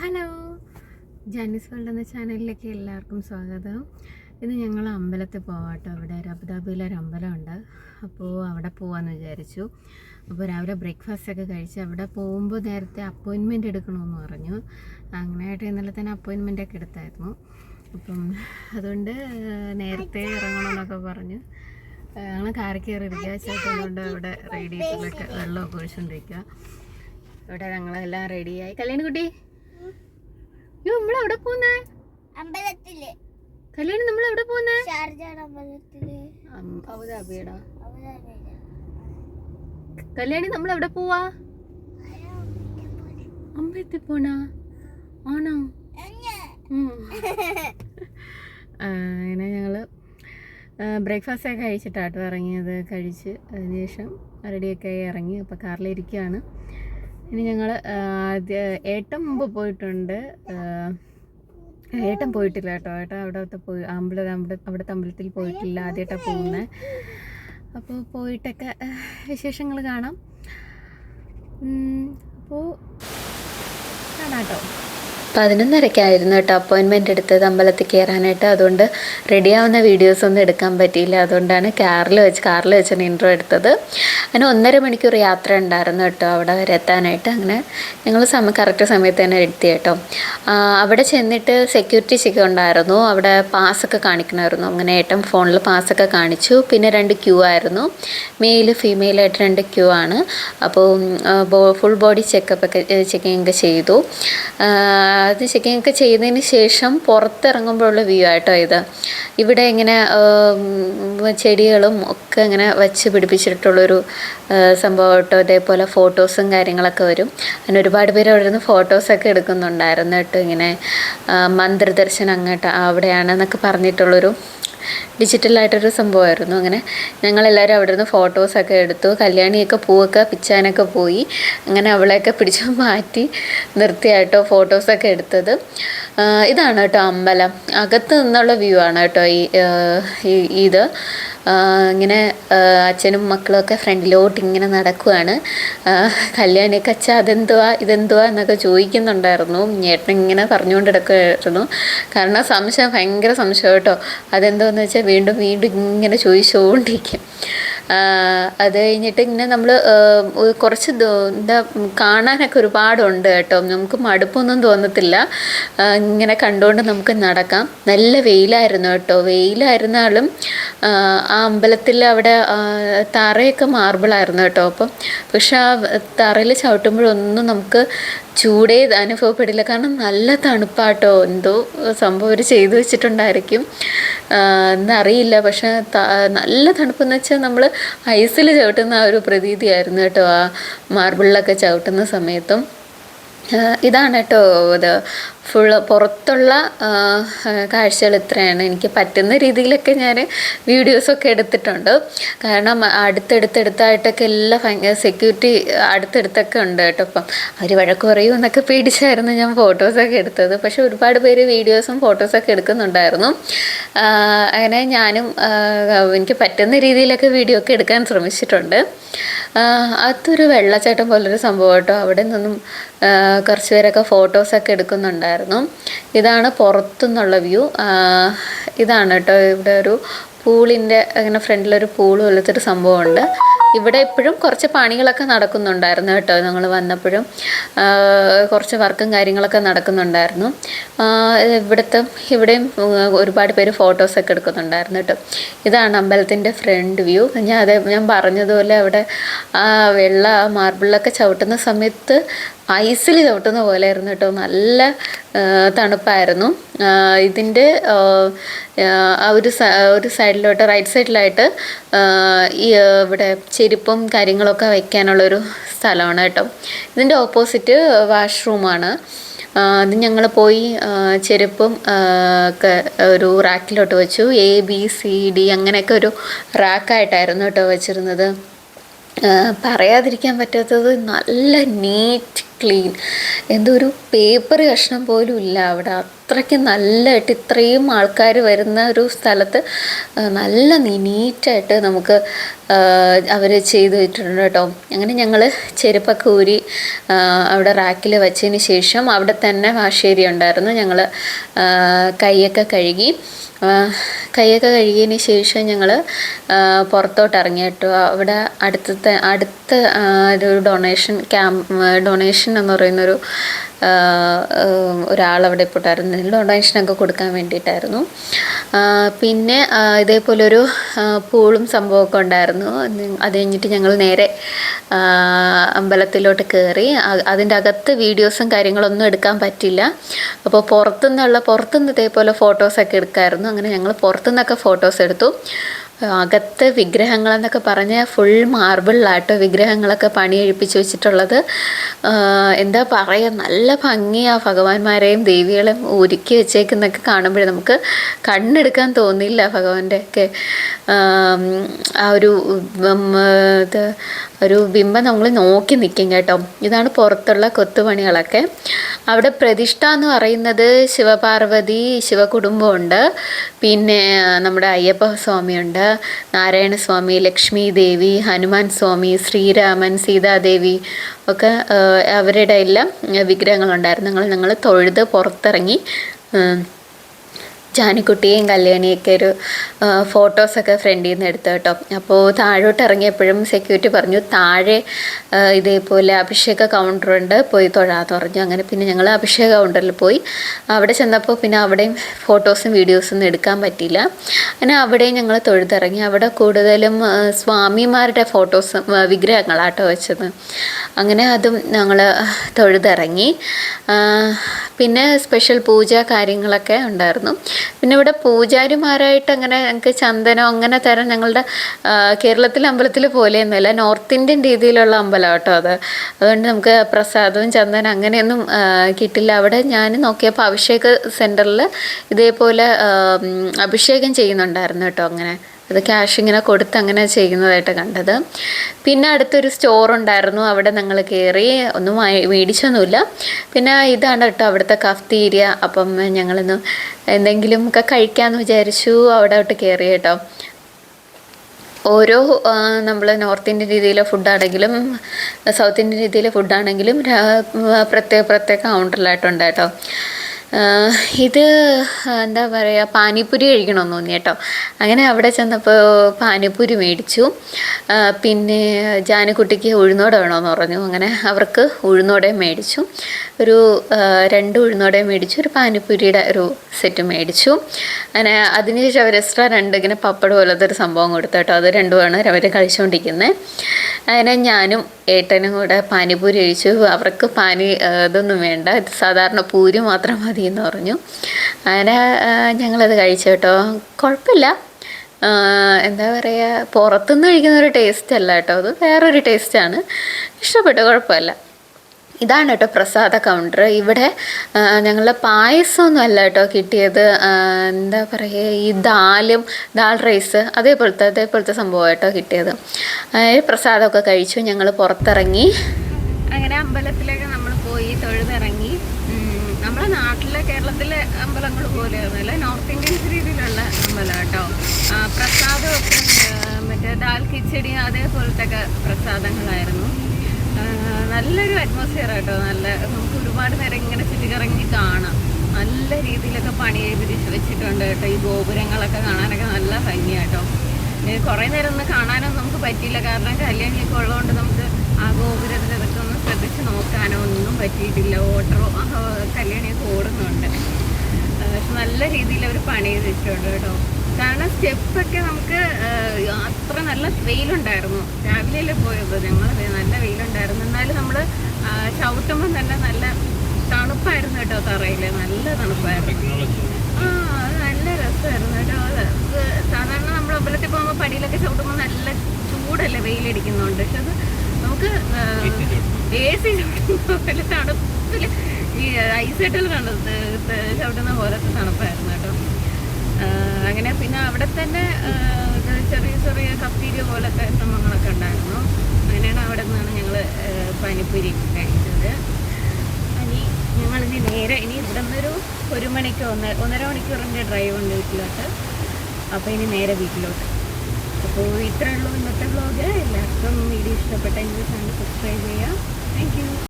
Hello. Janis world എന്ന ചാനലിലേക്ക് എല്ലാവർക്കും സ്വാഗതം. ഇന്ന് ഞങ്ങൾ അമ്പലത്തിൽ പോവാട്ടോ. അവിടെ ഒരു അബുദാബിയിൽ ഒരു അമ്പലമുണ്ട്. അപ്പോൾ അവിടെ പോവാന്ന് വിചാരിച്ചു. അപ്പോൾ രാവിലെ ബ്രേക്ക്ഫാസ്റ്റ് ഒക്കെ കഴിച്ച് അവിടെ പോകുമ്പോൾ നേരത്തെ അപ്പോയിൻമെന്റ് എടുക്കണമെന്ന് പറഞ്ഞു. അങ്ങനെയായിട്ട് ഇന്നലെ തന്നെ അപ്പോയിൻമെന്റ് ഒക്കെ എടുത്തായിരുന്നു. അപ്പം അതുകൊണ്ട് നേരത്തെ ഇറങ്ങണമെന്നൊക്കെ പറഞ്ഞു. ഞങ്ങൾ കാറി കയറി ഇരിക്കുക ചേട്ടനുണ്ട് അവിടെ റേഡിയേറ്ററിലൊക്കെ വെള്ളമൊക്കെ ഒഴിച്ചുകൊണ്ടിരിക്കുക ഇവിടെ ഞങ്ങളെല്ലാം റെഡിയായി കല്യാണി നമ്മൾ എവിടെ പോകുന്നേ അമ്പലത്തിൽ. കല്യാണി നമ്മൾ എവിടെ പോകുന്നേ അബുദാബിയടാ. കല്യാണി നമ്മൾ എവിടെ പോവാ? അമ്പലത്തിൽ പോണാ? ആണോ? അങ്ങനെ ഞങ്ങൾ ബ്രേക്ക്ഫാസ്റ്റ് ഒക്കെ കഴിച്ചിട്ടാട്ടോ ഇറങ്ങിയത്. കഴിച്ച് അതിനുശേഷം റെഡിയൊക്കെ ആയി ഇറങ്ങി. അപ്പോൾ കാറിലിരിക്കുകയാണ് ഇനി ഞങ്ങൾ ഏട്ടൻ മുമ്പ് പോയിട്ടുണ്ട്. ഏട്ടൻ പോയിട്ടില്ല കേട്ടോ. ഏട്ടൻ അവിടത്തെ പോയി അമ്പലം അവിടെ അവിടുത്തെ അമ്പലത്തിൽ പോയിട്ടില്ല ആദ്യമായിട്ടാണ് പോകുന്നത് അപ്പോൾ പോയിട്ടൊക്കെ വിശേഷങ്ങൾ കാണാം. അപ്പോൾ കാണാം കേട്ടോ പതിനൊന്നരക്കായിരുന്നു കേട്ടോ അപ്പോയിൻമെന്റ് എടുത്തത് അമ്പലത്തിൽ കയറാനായിട്ട്. അതുകൊണ്ട് റെഡിയാവുന്ന വീഡിയോസ് ഒന്നും എടുക്കാൻ പറ്റിയില്ല. അതുകൊണ്ടാണ് കാറിൽ വെച്ച് കാറിൽ വെച്ചാണ് ഇൻട്രോ എടുത്തത്. അങ്ങനെ ഒന്നര മണിക്കൂർ യാത്ര ഉണ്ടായിരുന്നു കേട്ടോ അവിടെ വരെ എത്താനായിട്ട്. അങ്ങനെ ഞങ്ങൾ സമയം കറക്റ്റ് സമയത്ത് തന്നെ എത്തി കേട്ടോ. അവിടെ ചെന്നിട്ട് സെക്യൂരിറ്റി ചെക്ക് ഉണ്ടായിരുന്നു. അവിടെ പാസ്സൊക്കെ കാണിക്കണമായിരുന്നു. അങ്ങനെ ഏട്ടൻ ഫോണിൽ പാസ്സൊക്കെ കാണിച്ചു. പിന്നെ രണ്ട് ക്യൂ ആയിരുന്നു. മെയിൽ ഫീമെയിൽ ആയിട്ട് രണ്ട് ക്യൂ ആണ്. അപ്പോൾ ഫുൾ ബോഡി ചെക്കപ്പ് ഒക്കെ ചെക്കിങ് ഒക്കെ ചെയ്തു. അത് ചെക്കിങ് ഒക്കെ ചെയ്തതിന് ശേഷം പുറത്തിറങ്ങുമ്പോഴുള്ള വ്യൂ ആയിട്ടോ ഇത്. ഇവിടെ ഇങ്ങനെ ചെടികളും ഒക്കെ ഇങ്ങനെ വെച്ച് പിടിപ്പിച്ചിട്ടുള്ളൊരു സംഭവം കേട്ടോ ഇതേപോലെ ഫോട്ടോസും കാര്യങ്ങളൊക്കെ വരും. അങ്ങനെ ഒരുപാട് പേര് അവിടെ നിന്ന് ഫോട്ടോസൊക്കെ എടുക്കുന്നുണ്ടായിരുന്നു കേട്ടോ ഇങ്ങനെ. മന്ത്രദർശനം അങ്ങോട്ട് അവിടെയാണെന്നൊക്കെ പറഞ്ഞിട്ടുള്ളൊരു ഡിജിറ്റലായിട്ടൊരു സംഭവമായിരുന്നു. അങ്ങനെ ഞങ്ങളെല്ലാവരും അവിടെ നിന്ന് ഫോട്ടോസൊക്കെ എടുത്തു. കല്യാണിയൊക്കെ പൂവൊക്കെ പിച്ചാനൊക്കെ പോയി. അങ്ങനെ അവളെയൊക്കെ പിടിച്ചു മാറ്റി നിർത്തിയായിട്ടോ ഫോട്ടോസൊക്കെ എടുത്തത്. ഇതാണ് കേട്ടോ അമ്പലം. അകത്ത് നിന്നുള്ള വ്യൂ ആണ് കേട്ടോ ഈ ഇത്. ഇങ്ങനെ അച്ഛനും മക്കളും ഒക്കെ ഫ്രണ്ടിലോട്ട് ഇങ്ങനെ നടക്കുവാണ്. കല്യാണിയൊക്കെ അച്ഛ അതെന്തുവാ ഇതെന്തുവാ എന്നൊക്കെ ചോദിക്കുന്നുണ്ടായിരുന്നു. ഏട്ടൻ ഇങ്ങനെ പറഞ്ഞുകൊണ്ട് കിടക്കുമായിരുന്നു കാരണം സംശയം ഭയങ്കര സംശയം കേട്ടോ. അതെന്തോന്ന് വെച്ചാൽ വീണ്ടും വീണ്ടും ഇങ്ങനെ ചോദിച്ചുകൊണ്ടിരിക്കും. അത് കഴിഞ്ഞിട്ട് ഇങ്ങനെ നമ്മൾ കുറച്ച് എന്താ കാണാനൊക്കെ ഒരുപാടുണ്ട് കേട്ടോ. നമുക്ക് മടുപ്പൊന്നും തോന്നത്തില്ല. ഇങ്ങനെ കണ്ടുകൊണ്ട് നമുക്ക് നടക്കാം. നല്ല വെയിലായിരുന്നു കേട്ടോ. വെയിലായിരുന്നാലും ആ, അമ്പലത്തിൽ അവിടെ തറയൊക്കെ മാർബിളായിരുന്നു കേട്ടോ. അപ്പം പക്ഷെ ആ തറയിൽ ചവിട്ടുമ്പോഴൊന്നും നമുക്ക് ചൂടേ അനുഭവപ്പെടില്ല. കാരണം നല്ല തണുപ്പാട്ടോ. എന്തോ സംഭവം അവർ ചെയ്തു വെച്ചിട്ടുണ്ടായിരിക്കും. എന്നറിയില്ല. പക്ഷെ നല്ല തണുപ്പെന്ന് വെച്ചാൽ നമ്മൾ ഐസിൽ ചവിട്ടുന്ന ആ ഒരു പ്രതീതിയായിരുന്നു കേട്ടോ. ആ മാർബിളിലൊക്കെ ചവിട്ടുന്ന സമയത്തും. ഇതാണ് കേട്ടോ ഇത് ഫുള്ള് പുറത്തുള്ള കാഴ്ചകൾ ഇത്രയാണ്. എനിക്ക് പറ്റുന്ന രീതിയിലൊക്കെ ഞാൻ വീഡിയോസൊക്കെ എടുത്തിട്ടുണ്ട്. കാരണം അടുത്തടുത്തടുത്തായിട്ടൊക്കെ എല്ലാ ഭയങ്കര സെക്യൂരിറ്റി അടുത്തടുത്തൊക്കെ ഉണ്ട് കേട്ടോ അപ്പം അവർ വഴക്ക് പറയൂ എന്നൊക്കെ പേടിച്ചായിരുന്നു ഞാൻ ഫോട്ടോസൊക്കെ എടുത്തത്. പക്ഷെ ഒരുപാട് പേര് വീഡിയോസും ഫോട്ടോസൊക്കെ എടുക്കുന്നുണ്ടായിരുന്നു. അങ്ങനെ ഞാനും എനിക്ക് പറ്റുന്ന രീതിയിലൊക്കെ വീഡിയോ ഒക്കെ എടുക്കാൻ ശ്രമിച്ചിട്ടുണ്ട്. അതൊരു വെള്ളച്ചാട്ടം പോലൊരു സംഭവം കേട്ടോ. അവിടെ നിന്നും കുറച്ച് പേരൊക്കെ ഫോട്ടോസൊക്കെ എടുക്കുന്നുണ്ടായിരുന്നു. ഇതാണ് പുറത്തുനിന്നുള്ള വ്യൂ. ഇതാണ് കേട്ടോ. ഇവിടെ ഒരു പൂളിന്റെ അങ്ങനെ ഫ്രണ്ടിലൊരു പൂൾ പോലത്തെ ഒരു സംഭവമുണ്ട്. ഇവിടെ ഇപ്പോഴും കുറച്ച് പണികളൊക്കെ നടക്കുന്നുണ്ടായിരുന്നു കേട്ടോ. ഞങ്ങൾ വന്നപ്പോഴും കുറച്ച് വർക്കും കാര്യങ്ങളൊക്കെ നടക്കുന്നുണ്ടായിരുന്നു. ഇവിടുത്തെ ഇവിടെയും ഒരുപാട് പേര് ഫോട്ടോസൊക്കെ എടുക്കുന്നുണ്ടായിരുന്നു കേട്ടോ. ഇതാണ് അമ്പലത്തിന്റെ ഫ്രണ്ട് വ്യൂ. ഞാൻ അതെ ഞാൻ പറഞ്ഞതുപോലെ അവിടെ വെള്ള മാർബിളിലൊക്കെ ചവിട്ടുന്ന സമയത്ത് ഐസിൽ ചവിട്ടുന്ന പോലെയായിരുന്നു കേട്ടോ. നല്ല തണുപ്പായിരുന്നു. ഇതിന്റെ ഒരു ഒരു സൈഡിലോട്ട് റൈറ്റ് സൈഡിലായിട്ട് ഈ ഇവിടെ ചെരുപ്പും കാര്യങ്ങളൊക്കെ വയ്ക്കാനുള്ളൊരു സ്ഥലമാണ് കേട്ടോ. ഇതിന്റെ ഓപ്പോസിറ്റ് വാഷ്റൂമാണ്. അത് ഞങ്ങൾ പോയി ചെരുപ്പും ഒക്കെ ഒരു റാക്കിലോട്ട് വെച്ചു. എ ബി സി ഡി അങ്ങനെയൊക്കെ ഒരു റാക്കായിട്ടായിരുന്നു കേട്ടോ വെച്ചിരുന്നത്. പറയാതിരിക്കാൻ പറ്റാത്തത് നല്ല നീറ്റ് ക്ലീൻ. എന്തോ ഒരു പേപ്പർ കഷ്ണം പോലും ഇല്ല അവിടെ. അത്രയ്ക്ക് നല്ലതായിട്ട് ഇത്രയും ആൾക്കാർ വരുന്ന ഒരു സ്ഥലത്ത് നല്ല നീറ്റായിട്ട് നമുക്ക് അവർ ചെയ്തു വെച്ചിട്ടുണ്ട് കേട്ടോ. അങ്ങനെ ഞങ്ങൾ ചെരുപ്പൊക്കെ ഊരി അവിടെ റാക്കിൽ വെച്ചതിന് ശേഷം അവിടെ തന്നെ വാശേരി ഉണ്ടായിരുന്നു. ഞങ്ങൾ കൈയൊക്കെ കഴുകി കൈയൊക്കെ കഴുകിയതിന് ശേഷം ഞങ്ങൾ പുറത്തോട്ട് ഇറങ്ങി കേട്ടോ. അവിടെ അടുത്തത്തെ അടുത്ത ഒരു ഡൊണേഷൻ ക്യാമ്പ് ഡൊണേഷൻ എന്ന് പറയുന്നൊരു ഒരാളവിടെ ഇപ്പോട്ടായിരുന്നു ഡൊണേഷനൊക്കെ കൊടുക്കാൻ വേണ്ടിയിട്ടായിരുന്നു. പിന്നെ ഇതേപോലൊരു പൂളും സംഭവമൊക്കെ ഉണ്ടായിരുന്നു. അത് കഴിഞ്ഞിട്ട് ഞങ്ങൾ നേരെ അമ്പലത്തിലോട്ട് കയറി. അതിന്റെ അകത്ത് വീഡിയോസും കാര്യങ്ങളൊന്നും എടുക്കാൻ പറ്റില്ല. അപ്പോൾ പുറത്തുനിന്നുള്ള പുറത്തുനിന്ന് ഇതേപോലെ ഫോട്ടോസൊക്കെ എടുക്കായിരുന്നു. അങ്ങനെ ഞങ്ങൾ പുറത്തുനിന്നൊക്കെ ഫോട്ടോസ് എടുത്തു. അകത്ത് വിഗ്രഹങ്ങളെന്നൊക്കെ പറഞ്ഞാൽ ഫുൾ മാർബിളിലാട്ടോ വിഗ്രഹങ്ങളൊക്കെ പണി കഴിപ്പിച്ച് വെച്ചിട്ടുള്ളത് എന്താ പറയുക നല്ല ഭംഗിയാണ് ഭഗവാന്മാരെയും ദേവികളെയും ഒരുക്കി വെച്ചേക്കുന്നൊക്കെ കാണുമ്പോഴേ നമുക്ക് കണ്ണെടുക്കാൻ തോന്നില്ല ഭഗവാന്റെ ഒക്കെ ആ ഒരു ഇത് ഒരു ബിംബം നമ്മൾ നോക്കി നിൽക്കും കേട്ടോ. ഇതാണ് പുറത്തുള്ള കൊത്തുപണികളൊക്കെ. അവിടെ പ്രതിഷ്ഠ എന്ന് പറയുന്നത് ശിവപാർവതി ശിവകുടുംബമുണ്ട്. പിന്നെ നമ്മുടെ അയ്യപ്പ സ്വാമിയുണ്ട് നാരായണസ്വാമി ലക്ഷ്മി ദേവി ഹനുമാൻ സ്വാമി ശ്രീരാമൻ സീതാദേവി ഒക്കെ അവരുടെ എല്ലാം വിഗ്രഹങ്ങളുണ്ടായിരുന്നു. ഞങ്ങൾ ഞങ്ങൾ തൊഴുത് പുറത്തിറങ്ങി ഉം, ജാനിക്കുട്ടിയും കല്യാണിയൊക്കെ ഒരു ഫോട്ടോസൊക്കെ ഫ്രണ്ടിൽ നിന്ന് എടുത്തു കേട്ടോ. അപ്പോൾ താഴോട്ട് ഇറങ്ങിയപ്പോഴും സെക്യൂരിറ്റി പറഞ്ഞു താഴെ ഇതേപോലെ അഭിഷേക കൗണ്ടറുണ്ട് പോയി തൊഴാന്ന് പറഞ്ഞു. അങ്ങനെ പിന്നെ ഞങ്ങൾ അഭിഷേക കൗണ്ടറിൽ പോയി. അവിടെ ചെന്നപ്പോൾ പിന്നെ അവിടെയും ഫോട്ടോസും വീഡിയോസും എടുക്കാൻ പറ്റിയില്ല. അങ്ങനെ അവിടെയും ഞങ്ങൾ തൊഴുതിറങ്ങി. അവിടെ കൂടുതലും സ്വാമിമാരുടെ ഫോട്ടോസും വിഗ്രഹങ്ങളാട്ടോ വെച്ചത്. അങ്ങനെ അതും ഞങ്ങൾ തൊഴുതിറങ്ങി. പിന്നെ സ്പെഷ്യൽ പൂജ കാര്യങ്ങളൊക്കെ ഉണ്ടായിരുന്നു. പിന്നെ ഇവിടെ പൂജാരിമാരായിട്ട് അങ്ങനെ ഞങ്ങൾക്ക് ചന്ദനം അങ്ങനെ തരം ഞങ്ങളുടെ കേരളത്തിലെ അമ്പലത്തിൽ പോലെയൊന്നുമല്ല നോർത്ത് ഇന്ത്യൻ രീതിയിലുള്ള അമ്പലം കേട്ടോ അത്. അതുകൊണ്ട് നമുക്ക് പ്രസാദവും ചന്ദനം അങ്ങനെയൊന്നും കിട്ടില്ല. അവിടെ ഞാൻ നോക്കിയപ്പോൾ അഭിഷേക സെന്ററിൽ ഇതേപോലെ അഭിഷേകം ചെയ്യുന്നുണ്ടായിരുന്നു കേട്ടോ അങ്ങനെ. അത് ക്യാഷ് ഇങ്ങനെ കൊടുത്ത് അങ്ങനെ ചെയ്യുന്നതായിട്ട് കണ്ടത്. പിന്നെ അടുത്തൊരു സ്റ്റോർ ഉണ്ടായിരുന്നു അവിടെ ഞങ്ങൾ കയറി ഒന്നും മേടിച്ചൊന്നുമില്ല. പിന്നെ ഇതാണ് കേട്ടോ അവിടുത്തെ കഫ്തീരിയ അപ്പം ഞങ്ങളിന്ന് എന്തെങ്കിലും ഒക്കെ കഴിക്കാമെന്ന് വിചാരിച്ചു അവിടോട്ട് കയറി കേട്ടോ. ഓരോ നമ്മൾ നോർത്ത് ഇന്ത്യൻ രീതിയിലെ ഫുഡാണെങ്കിലും സൗത്ത് ഇന്ത്യൻ രീതിയിലെ ഫുഡാണെങ്കിലും പ്രത്യേക പ്രത്യേക കൗണ്ടറിലായിട്ടുണ്ട് കേട്ടോ. ഇത് എന്താ പറയുക പാനിപ്പൂരി കഴിക്കണമെന്ന് തോന്നി കേട്ടോ. അങ്ങനെ അവിടെ ചെന്നപ്പോൾ പാനിപ്പൂരി മേടിച്ചു. പിന്നെ ജാനക്കുട്ടിക്ക് ഉഴുന്നോട വേണമെന്ന് പറഞ്ഞു. അങ്ങനെ അവർക്ക് ഉഴുന്നോടെ മേടിച്ചു. ഒരു രണ്ട് ഉഴുന്നോടെ മേടിച്ചു. ഒരു പാനിപ്പൂരിയുടെ ഒരു സെറ്റ് മേടിച്ചു. അങ്ങനെ അതിനുശേഷം അവർ എക്സ്ട്രാ രണ്ട് ഇങ്ങനെ പപ്പട പോലത്തെ ഒരു സംഭവം കൊടുത്തു കേട്ടോ. അത് രണ്ടുമാണ് അവർ കഴിച്ചുകൊണ്ടിരിക്കുന്നത് അങ്ങനെ ഞാനും ഏട്ടനും കൂടെ പാനിപ്പൂരി കഴിച്ചു. അവർക്ക് പാനി ഇതൊന്നും വേണ്ട. സാധാരണ പൂരി മാത്രം മതി. എന്ന് പറഞ്ഞു. അങ്ങനെ ഞങ്ങളത് കഴിച്ചു കേട്ടോ. കുഴപ്പമില്ല. എന്താ പറയുക പുറത്തുനിന്ന് കഴിക്കുന്ന ഒരു ടേസ്റ്റ് അല്ല കേട്ടോ. അത് വേറൊരു ടേസ്റ്റാണ് ഇഷ്ടപ്പെട്ടു കുഴപ്പമില്ല. ഇതാണ് കേട്ടോ പ്രസാദ കൗണ്ടർ ഇവിടെ ഞങ്ങളുടെ പായസമൊന്നും അല്ല കേട്ടോ കിട്ടിയത്. എന്താ പറയുക ഈ ദാലും ദാൽ റൈസ് അതേപോലത്തെ അതേപോലത്തെ സംഭവം കേട്ടോ കിട്ടിയത്. പ്രസാദമൊക്കെ കഴിച്ചു. ഞങ്ങൾ പുറത്തിറങ്ങി. അങ്ങനെ അമ്പലത്തിലേക്ക് നമ്മൾ പോയി തൊഴുതിറങ്ങി. ഉം, നമ്മളെ നാട്ടിലെ കേരളത്തിലെ അമ്പലങ്ങൾ പോലെയൊന്നുമല്ല നോർത്ത് ഇന്ത്യൻ രീതിയിലുള്ള അമ്പലം കേട്ടോ പ്രസാദമൊക്കെ മറ്റേ ദാൽ കിച്ചടി അതേപോലത്തെ പ്രസാദങ്ങളായിരുന്നു. നല്ലൊരു അറ്റ്മോസ്ഫിയർ കേട്ടോ നല്ല നമുക്ക് ഒരുപാട് നേരം ഇങ്ങനെ ചുറ്റിക്കറങ്ങി കാണാം. നല്ല രീതിയിലൊക്കെ പണി ചെയ്ത് വെച്ചിട്ടുണ്ട് കേട്ടോ. ഈ ഗോപുരങ്ങളൊക്കെ കാണാനൊക്കെ നല്ല ഭംഗിയാട്ടോ. കുറേ നേരം ഒന്ന് കാണാനൊന്നും നമുക്ക് പറ്റിയില്ല. കാരണം കല്യാണിയൊക്കെ ഉള്ളതുകൊണ്ട് നമുക്ക് ആ ഒന്ന് ശ്രദ്ധിച്ച് നോക്കാനോ ഒന്നും പറ്റിയിട്ടില്ല. ഓട്ടറോ കല്യാണിയൊക്കെ ഓടുന്നുണ്ട്. പക്ഷെ നല്ല രീതിയിൽ അവർ പണി ചെയ്തിട്ടുണ്ട് കേട്ടോ. കാരണം സ്റ്റെപ്പൊക്കെ നമുക്ക് അത്ര നല്ല വെയിലുണ്ടായിരുന്നു. രാവിലെയല്ലേ പോയത്? ഞങ്ങൾ നല്ല വെയിലുണ്ടായിരുന്നു. എന്നാലും നമ്മൾ ചവിട്ടുമ്പോൾ തന്നെ നല്ല തണുപ്പായിരുന്നു കേട്ടോ തറയിൽ നല്ല തണുപ്പായിരുന്നു. ആ നല്ല രസമായിരുന്നു കേട്ടോ. സാധാരണ നമ്മൾ അമ്പലത്തിൽ പോകുമ്പോൾ പടിയിലൊക്കെ ചവിട്ടുമ്പോൾ നല്ല ചൂടല്ലേ വെയിലടിക്കുന്നുണ്ട്. പക്ഷെ അത് നമുക്ക് എ സി പോലെ തണുപ്പിൽ ഈ ഐസ് കെട്ടിൽ കണ്ടത് ചവിട്ടുന്ന പോലത്തെ തണുപ്പായിരുന്നു കേട്ടോ. അങ്ങനെ പിന്നെ അവിടെ തന്നെ ചെറിയ ചെറിയ കഫ്തീരിയ പോലത്തെ സംഭവങ്ങളൊക്കെ ഉണ്ടായിരുന്നു. അങ്ങനെയാണ് അവിടെ നിന്നാണ് ഞങ്ങൾ പാനിപ്പൂരി കഴിച്ചത്. നേരെ ഇനി ഇവിടെ നിന്നൊരു ഒരു മണിക്ക് ഒന്ന് ഒന്നര മണിക്കൂറിന്റെ ഡ്രൈവ് ഉണ്ട് വീട്ടിലോട്ട്. അപ്പോൾ ഇനി നേരെ വീട്ടിലോട്ട്. അപ്പോൾ ഇത്രയേ ഉള്ളൂ ഇന്നത്തെ വ്ളോഗ് എല്ലാവർക്കും വീഡിയോ ഇഷ്ടപ്പെട്ടെങ്കിൽ ചാനൽ സബ്സ്ക്രൈബ് ചെയ്യുക താങ്ക് യു